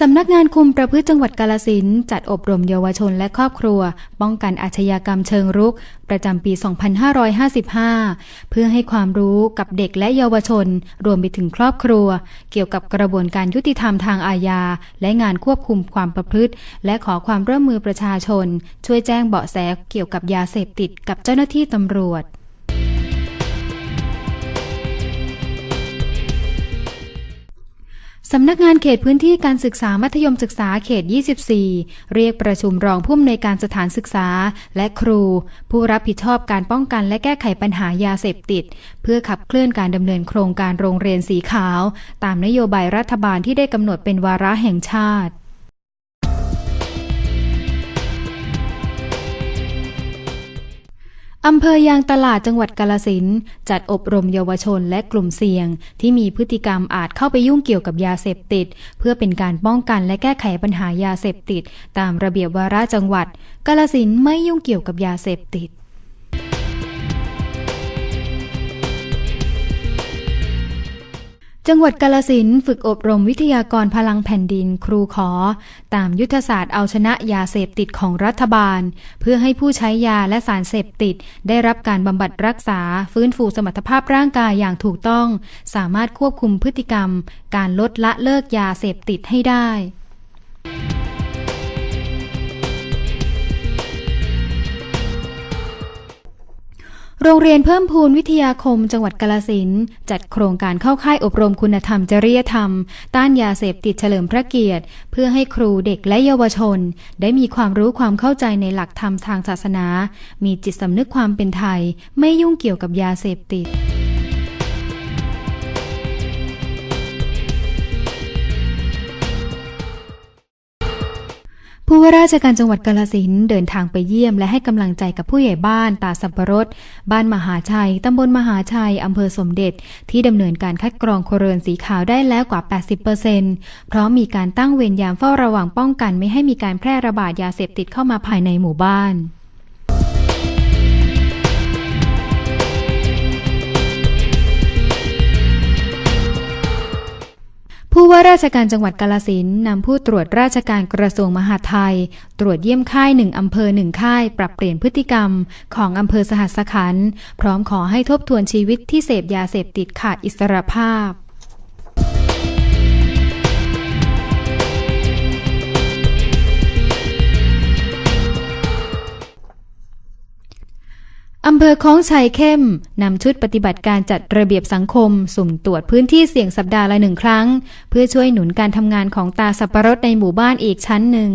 สำนักงานคุมประพฤติจังหวัดกาลสินจัดอบรมเยาวชนและครอบครัว ป้องกันอาชญากรรมเชิงรุก ประจำปี 2555 เพื่อให้ความรู้กับเด็กและเยาวชน รวมไปถึงครอบครัว เกี่ยวกับกระบวนการยุติธรรมทางอาญา และงานควบคุมความประพฤติ และขอความร่วมมือประชาชน ช่วยแจ้งเบาะแสเกี่ยวกับยาเสพติดกับเจ้าหน้าที่ตำรวจ สำนักงานเขตพื้นที่การศึกษามัธยมศึกษาเขต 24 เรียกประชุมรองผู้อำนวยการสถานศึกษา และครู ผู้รับผิดชอบการป้องกันและแก้ไขปัญหายาเสพติด เพื่อขับเคลื่อนการดำเนินโครงการโรงเรียนสีขาว ตามนโยบายรัฐบาลที่ได้กำหนดเป็นวาระแห่งชาติ อำเภอยางตลาดจังหวัดกาลสินจัดอบรมเยาวชนและกลุ่มเสี่ยง ที่มีพฤติกรรมอาจเข้าไปยุ่งเกี่ยวกับยาเสพติด เพื่อเป็นการป้องกันและแก้ไขปัญหายาเสพติด ตามระเบียบวาระจังหวัดกาลสินไม่ยุ่งเกี่ยวกับยาเสพติด จังหวัดกาลสินฝึกอบรมวิทยากรพลังแผ่นดินครูขอ ตามยุทธศาสตร์เอาชนะยาเสพติดของรัฐบาล เพื่อให้ผู้ใช้ยาและสารเสพติด ได้รับการบำบัดรักษา ฟื้นฟูสมรรถภาพร่างกายอย่างถูกต้อง สามารถควบคุมพฤติกรรม การลดละเลิกยาเสพติดให้ได้ โรงเรียนเพิ่มพูนวิทยาคมจังหวัดกาลสินจัดโครงการเข้าค่ายอบรมคุณธรรมจริยธรรม ต้านยาเสพติดเฉลิมพระเกียรติ เพื่อให้ครูเด็กและเยาวชน ได้มีความรู้ความเข้าใจในหลักธรรมทางศาสนา มีจิตสำนึกความเป็นไทย ไม่ยุ่งเกี่ยวกับยาเสพติด ผู้ว่าราชการจังหวัดกาลสินเดินทางไปเยี่ยม และให้กำลังใจกับผู้ใหญ่บ้านตาสับปะรด บ้านมหาชัย ตำบลมหาชัย อำเภอสมเด็จ ที่ดำเนินการคัดกรองโครเรือนสีขาวได้แล้วกว่า 80%เพราะมีการตั้งเวรยามเฝ้าระวังป้องกันไม่ให้มีการแพร่ระบาดยาเสพติดเข้ามาภายในหมู่บ้าน ว่าราชการจังหวัดกาลสินนำผู้ตรวจราชการกระทรวงมหาดไทย ตรวจเยี่ยมค่ายหนึ่งอำเภอหนึ่งค่าย ปรับเปลี่ยนพฤติกรรม ของอำเภอสหัสขันพร้อมขอให้ทบทวนชีวิตที่เสพยาเสพติดขาดอิสรภาพ อำเภอคลองชัยเข้มนำชุดปฏิบัติการจัดระเบียบสังคม สุ่มตรวจพื้นที่เสี่ยงสัปดาห์ละหนึ่งครั้ง เพื่อช่วยหนุนการทำงานของตาสับปะรดในหมู่บ้านอีกชั้นหนึ่ง